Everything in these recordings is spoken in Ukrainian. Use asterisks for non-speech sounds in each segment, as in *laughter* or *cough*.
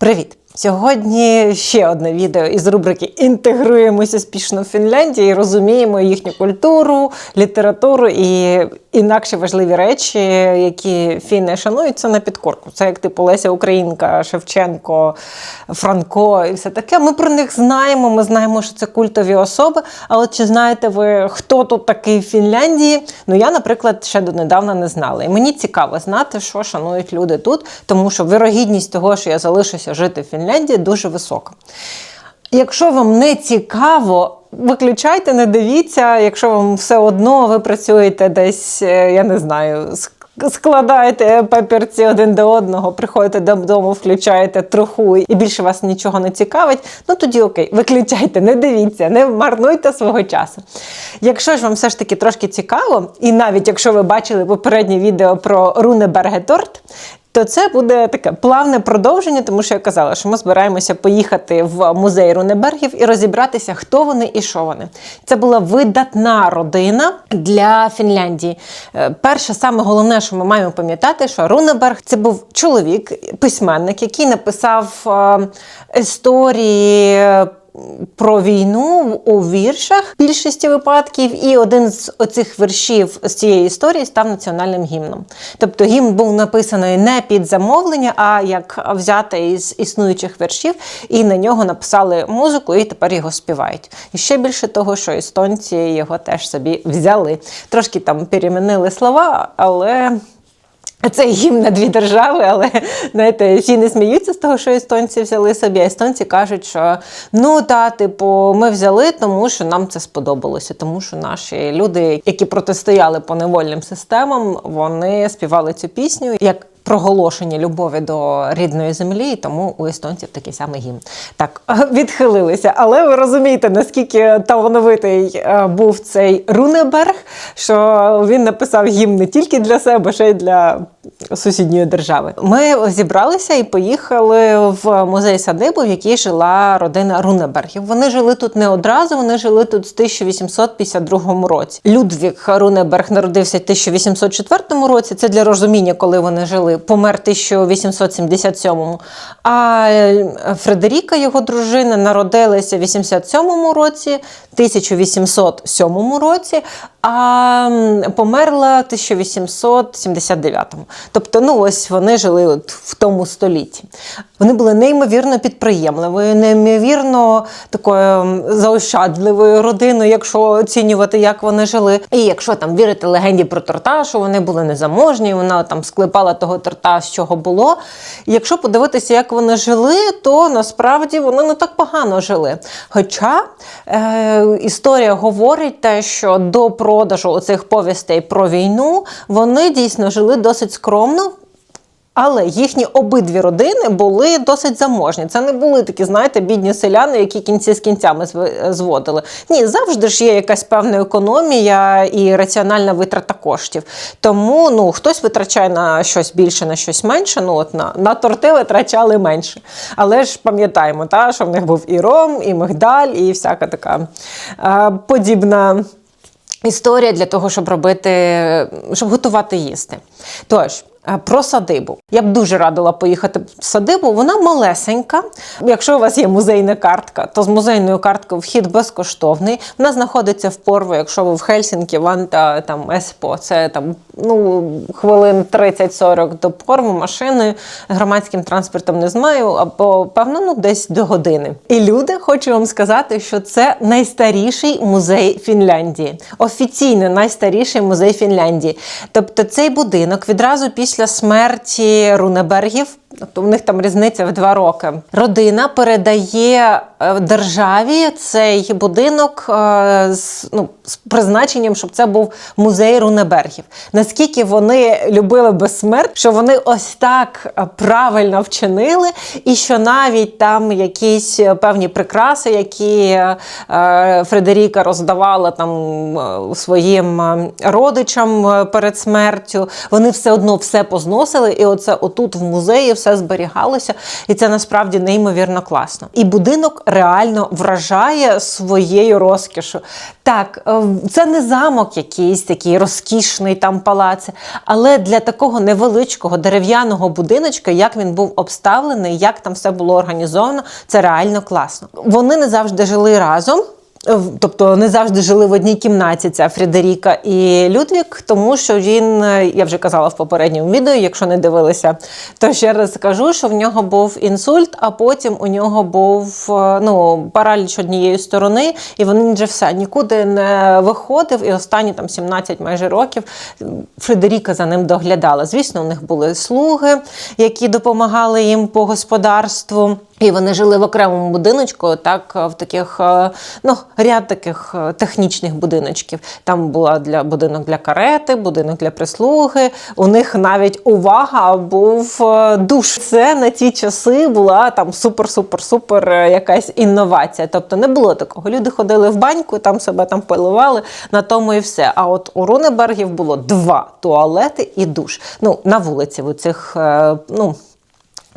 Привіт! Сьогодні ще одне відео із рубрики Інтегруємося спішно в Фінляндії, розуміємо їхню культуру, літературу і інакші важливі речі, які фіни шанують, це на підкорку. Це як типу Леся Українка, Шевченко, Франко і все таке. Ми про них знаємо. Ми знаємо, що це культові особи. Але чи знаєте ви, хто тут такий в Фінляндії? Ну я, наприклад, ще донедавна не знала. І мені цікаво знати, що шанують люди тут, тому що вирогідність того, що я залишуся жити в Фінляндії, дуже висока. Якщо вам не цікаво, виключайте, не дивіться. Якщо вам все одно ви працюєте десь, е, я не знаю, складаєте папірці один до одного, приходите додому, включаєте труху і більше вас нічого не цікавить, ну тоді окей, виключайте, не дивіться, не марнуйте свого часу. Якщо ж вам все ж таки трошки цікаво, і навіть якщо ви бачили попереднє відео про Рунебергеторт, то це буде таке плавне продовження, тому що я казала, що ми збираємося поїхати в музей Рунебергів і розібратися, хто вони і що вони. Це була видатна родина для Фінляндії. Е, Перше, саме головне, що ми маємо пам'ятати, що Рунеберг це був чоловік, письменник, який написав е, історії про війну у віршах в більшості випадків, і один з оцих віршів з цієї історії став національним гімном. Тобто гімн був написаний не під замовлення, а як взяти із існуючих віршів, і на нього написали музику, і тепер його співають. І ще більше того, що естонці його теж собі взяли. Трошки там перемінили слова, але. Це гімн на дві держави, але знаєте, всі не сміються з того, що естонці взяли собі. А естонці кажуть, що ну та, типу, ми взяли, тому що нам це сподобалося, тому що наші люди, які протистояли поневольним системам, вони співали цю пісню як. Проголошення любові до рідної землі, і тому у естонців такий самий гімн. Так, *laughs* відхилилися. Але ви розумієте, наскільки талановитий е, був цей Рунеберг, що він написав гімн не тільки для себе, ще й для сусідньої держави. Ми зібралися і поїхали в музей садибу, в якій жила родина Рунебергів. Вони жили тут не одразу, вони жили тут з 1852 році. Людвік Рунеберг народився в 1804 році. Це для розуміння, коли вони жили. Помер в 1877. А Фредеріка, його дружина, народилася в 87 році, 1807 році, а померла в 1879. Тобто, ну ось вони жили от в тому столітті. Вони були неймовірно підприємливою, неймовірно такою заощадливою родиною, якщо оцінювати, як вони жили. І якщо там вірити легенді про торта, що вони були незаможні, вона там склепала того торта, з чого було. І якщо подивитися, як вони жили, то насправді вони не так погано жили. Хоча е, історія говорить те, що до продажу оцих повістей про війну вони дійсно жили досить скромно. Але їхні обидві родини були досить заможні. Це не були такі, знаєте, бідні селяни, які кінці з кінцями зводили. Ні, завжди ж є якась певна економія і раціональна витрата коштів. Тому ну, хтось витрачає на щось більше, на щось менше. Ну, от на, на торти витрачали менше. Але ж пам'ятаємо, та, що в них був і ром, і мигдаль, і всяка така е, подібна. Історія для того, щоб робити, щоб готувати їсти. Тож, про садибу. Я б дуже радила поїхати в садибу. Вона малесенька. Якщо у вас є музейна картка, то з музейною карткою вхід безкоштовний. Вона знаходиться в Порво, якщо ви в Хельсінкі, Ванта, там Еспо. Це там ну, хвилин 30-40 до Порву машиною, громадським транспортом не знаю, або певно, ну десь до години. І люди, хочу вам сказати, що це найстаріший музей Фінляндії. Офіційно найстаріший музей Фінляндії. Тобто цей будинок відразу після смерті Рунебергів. Тобто в них там різниця в два роки. Родина передає е, державі цей будинок е, з, ну, з призначенням, щоб це був музей Рунебергів. Наскільки вони любили безсмерть, що вони ось так е, правильно вчинили, і що навіть там якісь певні прикраси, які Фредеріка роздавала там своїм родичам перед смертю, вони все одно все позносили, і оце отут в музеї все зберігалося, і це насправді неймовірно класно. І будинок реально вражає своєю розкішу. Так, е, це не замок якийсь такий розкішний там палац, але для такого невеличкого дерев'яного будиночка, як він був обставлений, як там все було організовано, це реально класно. Вони не завжди жили разом. В- Тобто не завжди жили в одній кімнаті ця Фредеріка і Людвік, тому що він, е, я вже казала в попередньому відео, якщо не дивилися, то ще раз скажу, що в нього був інсульт, а потім у нього був е, ну, параліч однієї сторони, і він вже все нікуди не виходив. І останні там 17 майже років Фредеріка за ним доглядала. Звісно, у них були слуги, які допомагали їм по господарству. І вони жили в окремому будиночку, так в таких е, ну ряд таких е, технічних будиночків. Там була для будинок для карети, будинок для прислуги. У них навіть увага був е, душ. Це на ті часи була там супер-супер-супер якась інновація. Тобто не було такого. Люди ходили в баньку, там себе там пиливали, на тому і все. А от у Рунебергів було два туалети і душ. Ну на вулиці у цих ну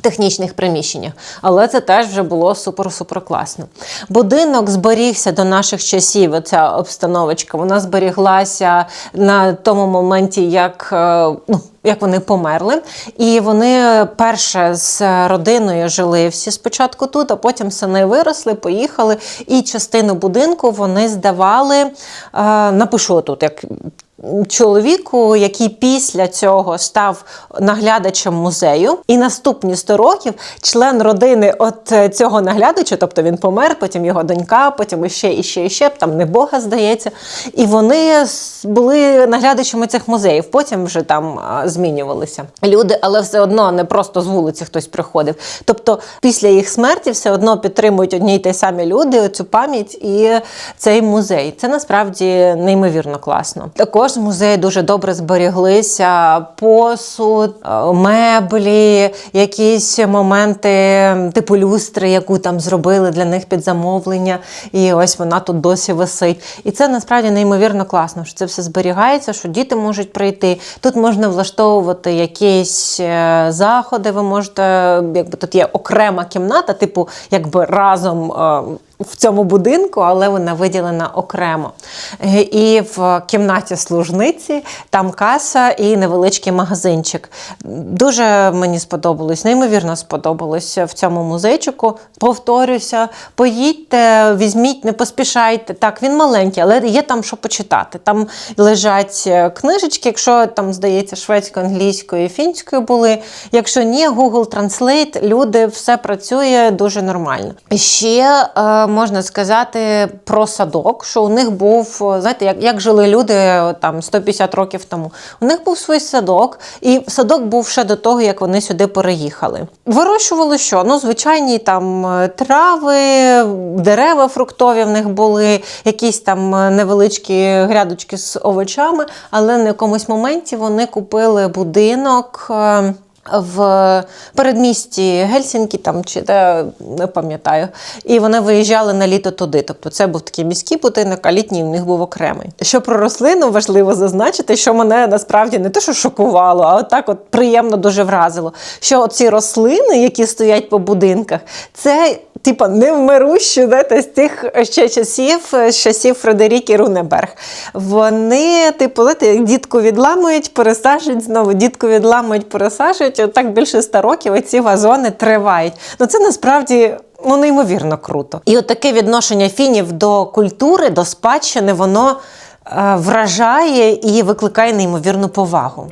технічних приміщеннях, але це теж вже було супер-супер класно. Будинок зберігся до наших часів. Оця обстановочка вона зберіглася на тому моменті, як. е, Ну, як вони померли, і вони перше з родиною жили всі спочатку тут, а потім сини виросли, поїхали, і частину будинку вони здавали. е, Напишу тут як чоловіку, який після цього став наглядачем музею, і наступні 100 років член родини от е, цього наглядача, тобто він помер, потім його донька, потім іще, іще, іще, там не Бога здається. І вони були наглядачами цих музеїв. Потім вже там змінювалися люди, але все одно не просто з вулиці хтось приходив. Тобто, після їх смерті все одно підтримують одні й ті самі люди цю пам'ять і цей музей. Це насправді неймовірно класно. Також в музеї дуже добре зберіглися посуд, е, меблі, якісь моменти типу люстри, яку там зробили для них під замовлення. І ось вона тут досі висить. І це насправді неймовірно класно, що це все зберігається, що діти можуть прийти. Тут можна влаштовувати якісь е, заходи. Ви можете, якби тут є окрема кімната, типу, якби разом. В цьому будинку, але вона виділена окремо. Е, І в кімнаті служниці там каса і невеличкий магазинчик. Дуже мені сподобалось, неймовірно сподобалось в цьому музейчику. Повторюся, поїдьте, візьміть, не поспішайте. Так, він маленький, але є там що почитати. Там лежать е, книжечки, якщо там, здається, шведською, англійською і фінською були. Якщо ні, Google Translate, люди, все працює дуже нормально. Ще е, можна сказати про садок, що у них був, е, знаєте, як, як жили люди е, там 150 років тому. У них був свій садок, і садок був ще до того, як вони сюди переїхали. Вирощували що? Ну, звичайні там е, трави, дерева фруктові в них були, якісь там невеличкі грядочки з овочами, але на якомусь моменті вони купили будинок. В передмісті Гельсінкі там чи де не пам'ятаю. І вони виїжджали на літо туди. Тобто це був такий міський будинок, а літній в них був окремий. Що про рослину важливо зазначити, що мене насправді не те, що шокувало, а отак от приємно дуже вразило. Що ці рослини, які стоять по будинках, це. Типа невмирущі, знаєте, з тих ще часів, з часів Фредеріки Рунеберг. Вони, типу, знаєте, дітку відламують, пересаджують знову, дітку відламують, пересаджують. От так більше ста років ці вазони тривають. Ну це насправді. Ну, неймовірно круто. І от таке відношення фінів до культури, до спадщини, воно е, вражає і викликає неймовірну повагу.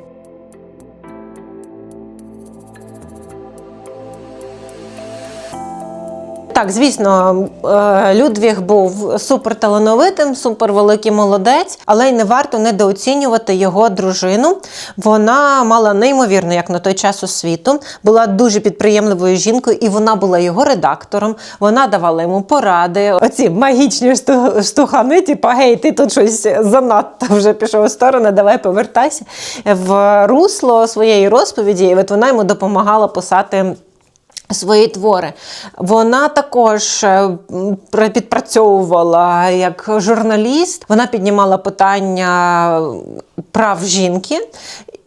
Так, звісно, е, Людвіг був суперталановитим, супервеликий молодець, але й не варто недооцінювати його дружину. Вона мала неймовірно, як на той час освіту, була дуже підприємливою жінкою, і вона була його редактором. Вона давала йому поради. Оці магічні штухани, типу, гей, ти тут щось занадто вже пішов у сторону, давай повертайся в русло своєї розповіді. І от вона йому допомагала писати. Свої твори. Вона також е, підпрацьовувала як журналіст. Вона піднімала питання прав жінки.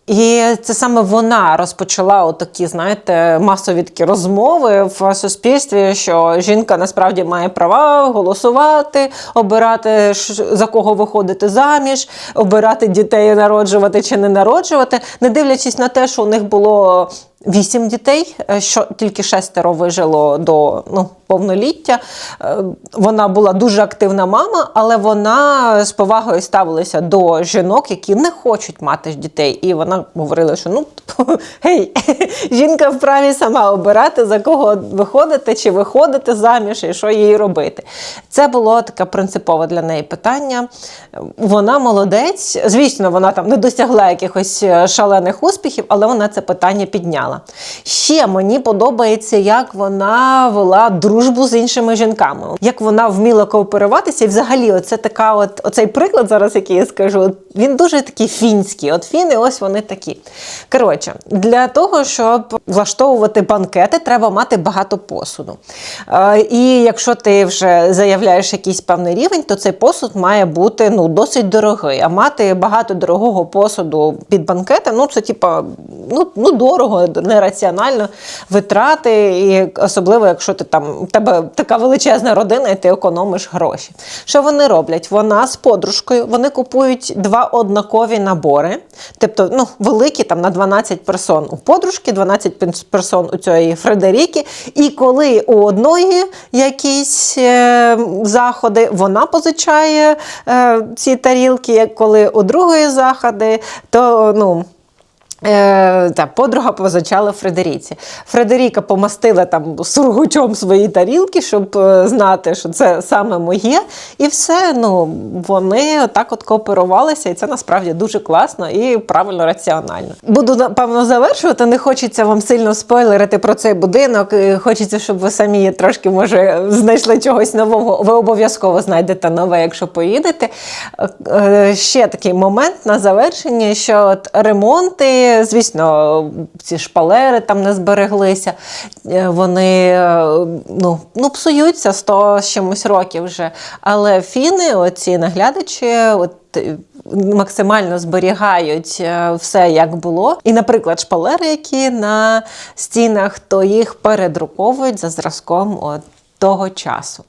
І це саме вона розпочала отакі, знаєте, масові такі розмови в суспільстві, що жінка насправді має права голосувати, обирати за кого виходити заміж, обирати дітей народжувати чи не народжувати, не дивлячись на те, що у них було. Вісім дітей, е, що тільки шестеро вижило до ну, повноліття. Е, Вона була дуже активна мама, але вона з повагою ставилася до жінок, які не хочуть мати дітей. І вона говорила, що ну *laughs* гей, *laughs* жінка вправі сама обирати, за кого виходити чи виходити заміж, і що їй робити. Це було таке принципове для неї питання. Вона молодець. Звісно, вона там не досягла якихось е, шалених успіхів, але вона це питання підняла. Ще мені подобається, як вона вела дружбу з іншими жінками, як вона вміла кооперуватися. І взагалі, оце така, от оцей приклад зараз, який я скажу, він дуже такий фінський. От фіни, ось вони такі. Коротше, для того, щоб влаштовувати банкети, треба мати багато посуду. Е, І якщо ти вже заявляєш якийсь певний рівень, то цей посуд має бути ну, досить дорогий. А мати багато дорогого посуду під банкети, ну це типа ну, ну дорого, нераціонально витрати, і особливо, якщо ти там тебе така величезна родина, і ти економиш гроші. Що вони роблять? Вона з подружкою вони купують два однакові набори, тобто ну, великі там на 12 персон у подружки, 12 персон у цієї Фредеріки. І коли у одної якісь е, заходи, вона позичає е, ці тарілки, коли у другої заходи, то ну. Е, та, подруга позичала Фредеріці. Фредеріка помастила там сургучом свої тарілки, щоб е, знати, що це саме моє. І все, ну, вони отак от кооперувалися, і це насправді дуже класно і правильно раціонально. Буду напевно завершувати. Не хочеться вам сильно спойлерити про цей будинок. Хочеться, щоб ви самі трошки може знайшли чогось нового. Ви обов'язково знайдете нове, якщо поїдете. Е, е, Ще такий момент на завершення, що от ремонти. Звісно, ці шпалери там не збереглися, е, вони е, ну, ну, псуються 100 з чимось років вже. Але фіни, оці наглядачі, от, максимально зберігають е, все, як було. І, наприклад, шпалери, які на стінах, то їх передруковують за зразком от того часу.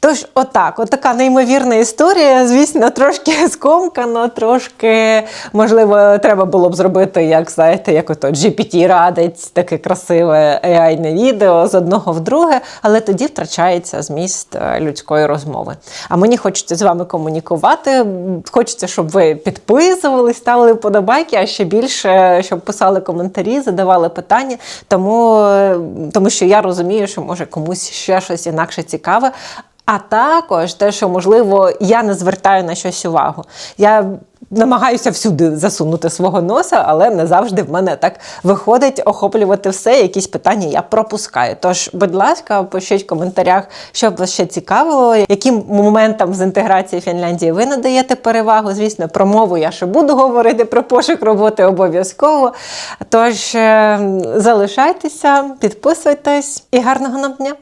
Тож, отак, отака неймовірна історія. Звісно, трошки *laughs* скомкано, трошки, можливо, треба було б зробити, як знаєте, як ото GPT радить, таке красиве AI-не відео з одного в друге, але тоді втрачається зміст е, людської розмови. А мені хочеться з вами комунікувати. Хочеться, щоб ви підписувались, ставили вподобайки, а ще більше, щоб писали коментарі, задавали питання, тому, е, тому що я розумію, що може комусь ще щось інакше цікаве. А також те, що можливо я не звертаю на щось увагу. Я намагаюся всюди засунути свого носа, але не завжди в мене так виходить охоплювати все. Якісь питання я пропускаю. Тож, будь ласка, пишіть в коментарях, що б вас ще цікавило, яким моментам з інтеграції Фінляндії ви надаєте перевагу. Звісно, про мову я ще буду говорити про пошук роботи обов'язково. Тож е, залишайтеся, підписуйтесь і гарного нам дня!